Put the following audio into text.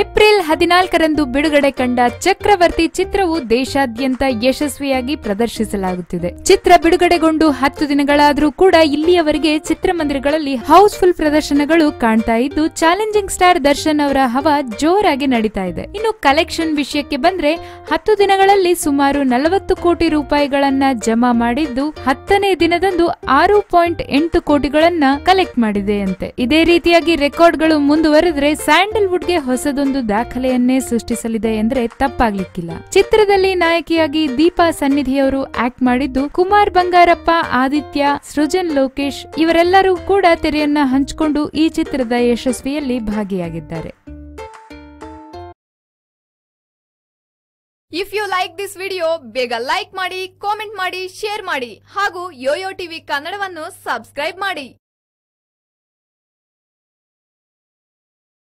April ಹದಿನಾಲ್ಕರಂದು ಬಿಡುಗಡೆ ಕಂಡ ಚಕ್ರವರ್ತಿ ಚಿತ್ರವು ದೇಶಾದ್ಯಂತ ಯಶಸ್ವಿಯಾಗಿ ಪ್ರದರ್ಶಿಸಲಾಗುತ್ತಿದೆ. ಚಿತ್ರ ಬಿಡುಗಡೆಗೊಂಡು ಹತ್ತು ದಿನಗಳಾದರೂ ಕೂಡ ಇಲ್ಲಿಯವರೆಗೆ ಚಿತ್ರಮಂದಿರಗಳಲ್ಲಿ ಹೌಸ್ಫುಲ್ ಪ್ರದರ್ಶನಗಳು ಕಾಣ್ತಾ ಇದ್ದು, ಚಾಲೆಂಜಿಂಗ್ ಸ್ಟಾರ್ ದರ್ಶನ್ ಅವರ ಹವಾ ಜೋರಾಗಿ ನಡೀತಾ ಇದೆ. ಇನ್ನು ಕಲೆಕ್ಷನ್ ವಿಷಯಕ್ಕೆ ಬಂದ್ರೆ ಹತ್ತು ದಿನಗಳಲ್ಲಿ ಸುಮಾರು ನಲವತ್ತು ಕೋಟಿ ರೂಪಾಯಿಗಳನ್ನ ಜಮಾ ಮಾಡಿದ್ದು, ಹತ್ತನೇ ದಿನದಂದು ಆರು ಪಾಯಿಂಟ್ ಎಂಟು ಕೋಟಿಗಳನ್ನ ಕಲೆಕ್ಟ್ ಮಾಡಿದೆಯಂತೆ ಇದೇ ರೀತಿಯಾಗಿ ರೆಕಾರ್ಡ್ಗಳು ಮುಂದುವರೆದ್ರೆ ಸ್ಯಾಂಡಲ್ವುಡ್ಗೆ ಹೊಸದೊಂದು ದಾಖಲೆಯನ್ನೇ ಸೃಷ್ಟಿಸಲಿದೆ ಎಂದ್ರೆ ತಪ್ಪಾಗ್ಲಿಕ್ಕಿಲ್ಲ. ಚಿತ್ರದಲ್ಲಿ ನಾಯಕಿಯಾಗಿ ದೀಪಾ ಸನ್ನಿಧಿಯವರು ಆಕ್ಟ್ ಮಾಡಿದ್ದು ಕುಮಾರ್ ಬಂಗಾರಪ್ಪ, ಆದಿತ್ಯ, ಸೃಜನ್ ಲೋಕೇಶ್ ಇವರೆಲ್ಲರೂ ಕೂಡ ತೆರೆಯನ್ನ ಹಂಚಿಕೊಂಡು ಈ ಚಿತ್ರದ ಯಶಸ್ವಿಯಲ್ಲಿ ಭಾಗಿಯಾಗಿದ್ದಾರೆ. If you like this video ಬೇಗ ಲೈಕ್ ಮಾಡಿ ಕಾಮೆಂಟ್ ಮಾಡಿ ಶೇರ್ ಮಾಡಿ ಹಾಗೂ ಯೋಯೋ ಟಿವಿ ಕನ್ನಡವನ್ನು ಸಬ್ಸ್ಕ್ರೈಬ್ ಮಾಡಿ.